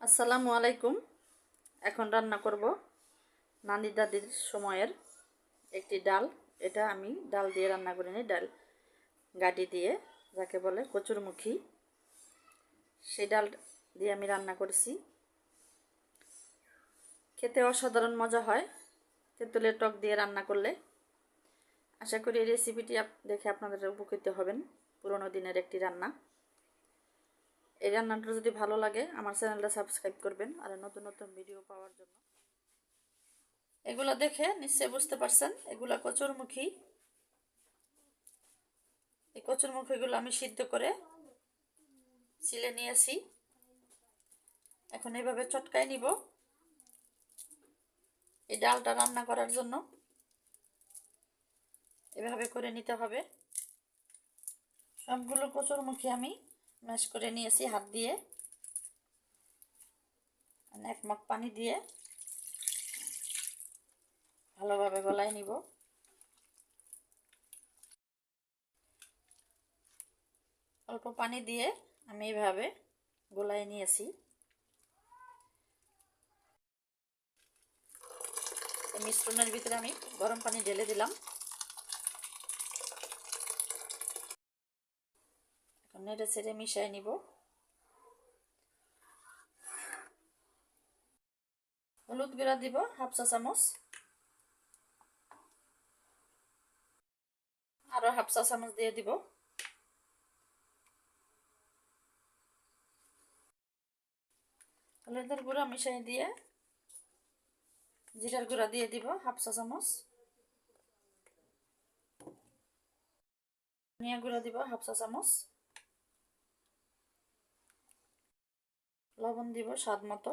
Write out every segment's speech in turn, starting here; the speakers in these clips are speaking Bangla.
আসসালামু আলাইকুম। এখন রান্না করব নানি দাদির সময়ের একটি ডাল। এটা আমি ডাল দিয়ে রান্না করি নি, ডাল গাটি দিয়ে, যাকে বলে কচুরমুখী। সেই ডাল দিয়ে আমি রান্না করেছি। খেতে অসাধারণ মজা হয়, তেঁতুলের টক দিয়ে রান্না করলে। আশা করি এই রেসিপিটি দেখে আপনাদের উপকৃত হবেন। পুরনো দিনের একটি রান্না। এই রান্নাটা যদি ভালো লাগে, আমার চ্যানেলটা সাবস্ক্রাইব করবেন আর নতুন নতুন ভিডিও পাওয়ার জন্য। এগুলো দেখে নিশ্চয়ই বুঝতে পারছেন, এগুলো কচুরমুখী। এই কচুরমুখীগুলো আমি সিদ্ধ করে ছিলে নিয়েছি। এখন এইভাবে চটকায় নিব। এই ডালটা রান্না করার জন্য এভাবে করে নিতে হবে। সবগুলো কচুরমুখী আমি ম্যাশ করে নিয়েছি হাত দিয়ে। এক মগ পানি দিয়ে ভালোভাবে গলায় নিব। অল্প পানি দিয়ে আমি এইভাবে গোলায় নিয়েছি। মিশ্রণের ভিতরে আমি গরম পানি ঢেলে দিলাম। নেড়ে ছেড়ে মিশিয়ে নিব। হলুদ গুঁড়া দিব, হাফ চা চামচ। আরও হাফ চা চামচ দিয়ে দিব। হলুদের গুঁড়া মিশিয়ে দিয়ে জিরার গুঁড়া দিয়ে দিব, হাফ চা চামচ। ধনিয়া গুঁড়া দিব, হাফ চা চামচ। লবণ দিব স্বাদ মতো।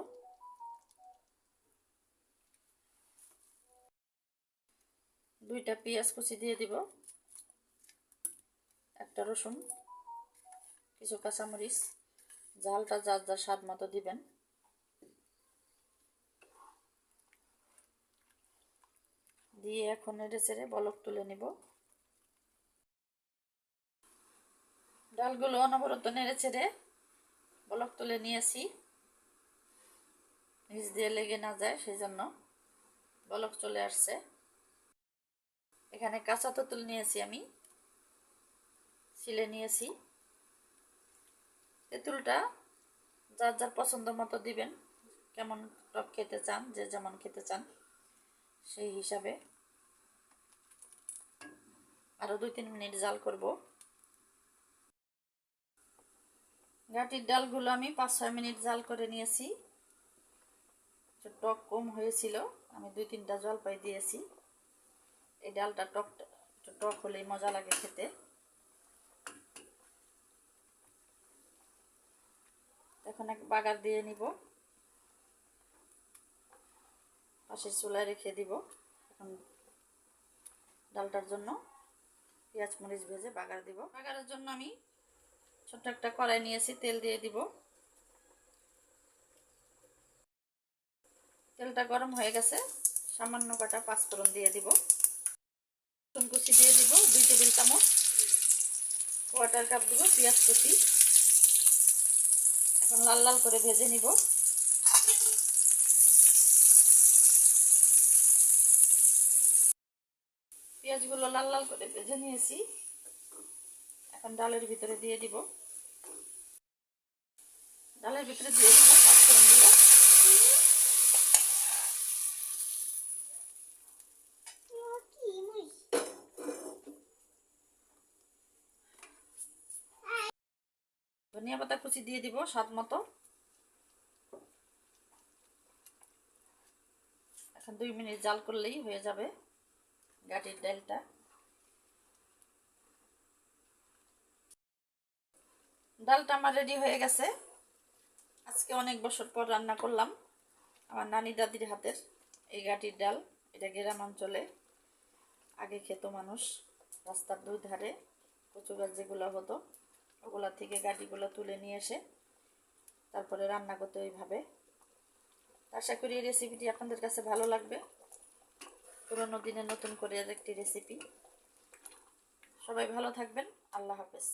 দুইটা পেঁয়াজ কুচি দিয়ে দিব, একটা রসুন, কিছু কাঁচামরিচ, ঝালটা যার যার স্বাদ মতো দিবেন। দিয়ে এখন নেড়ে চেড়ে বলক তুলে নিব। ডালগুলো অনবরত নেড়ে ছেড়ে বলক তুলে নিয়েছি। নিচ দিয়ে লেগে না যায় সেই জন্য বলক চলে আসছে। এখানে কাঁচা তেঁতুল নিয়েছি আমি, ছিলে নিয়েছি। তেঁতুলটা যার যার পছন্দ মতো দিবেন, কেমন টক খেতে চান, যে যেমন খেতে চান, সেই হিসাবে। আরও দুই তিন মিনিট জাল করব। গাটির ডালগুলো আমি পাঁচ ছয় মিনিট জাল করে নিয়েছি। টক কম হয়েছিল, আমি দুই তিনটা জলপাই দিয়েছি। এই ডালটা টক টক হলেই মজা লাগে খেতে। এখন এক বাগার দিয়ে নিব। পাশের চুলায় রেখে দিব এখন ডালটার জন্য। পেঁয়াজ, মরিচ ভেজে বাগার দিব। বাগারের জন্য আমি ছোট্ট একটা কড়াই নিয়েছি তেল দিয়ে দিব। তেলটা গরম হয়ে গেছে। সামান্য কাটা পাঁচফোড়ন দিয়ে দিব। কুচি দিয়ে দিব, দুই টেবিল চামচ। ওয়াটার কাপ দিব, পেঁয়াজ কুচি। এখন লাল লাল করে ভেজে নিব। পেঁয়াজগুলো লাল লাল করে ভেজে নিয়েছি। এখন ডালের ভিতরে দিয়ে দিব। ডালের ভিতরে দিয়ে দিব ধনিয়া পাতা কুচি দিয়ে দিব স্বাদ মতো। এখন দুই মিনিট জাল করলেই হয়ে যাবে গাটির ডালটা। ডালটা আমার রেডি হয়ে গেছে। আজকে অনেক বছর পর রান্না করলাম আমার নানি দাদির হাতের এই গাটির ডাল। এটা গ্রাম অঞ্চলে আগে খেত মানুষ। রাস্তার দুই ধারে কচু গাছ যেগুলো হতো, ওগুলা থেকে গাটিগুলো তুলে নিয়ে এসে তারপরে রান্না করতে ওইভাবে আশা করি এই রেসিপিটি আপনাদের কাছে ভালো লাগবে। পুরোনো দিনে নতুন করে একটি রেসিপি সবাই ভালো থাকবেন। আল্লাহ হাফেজ।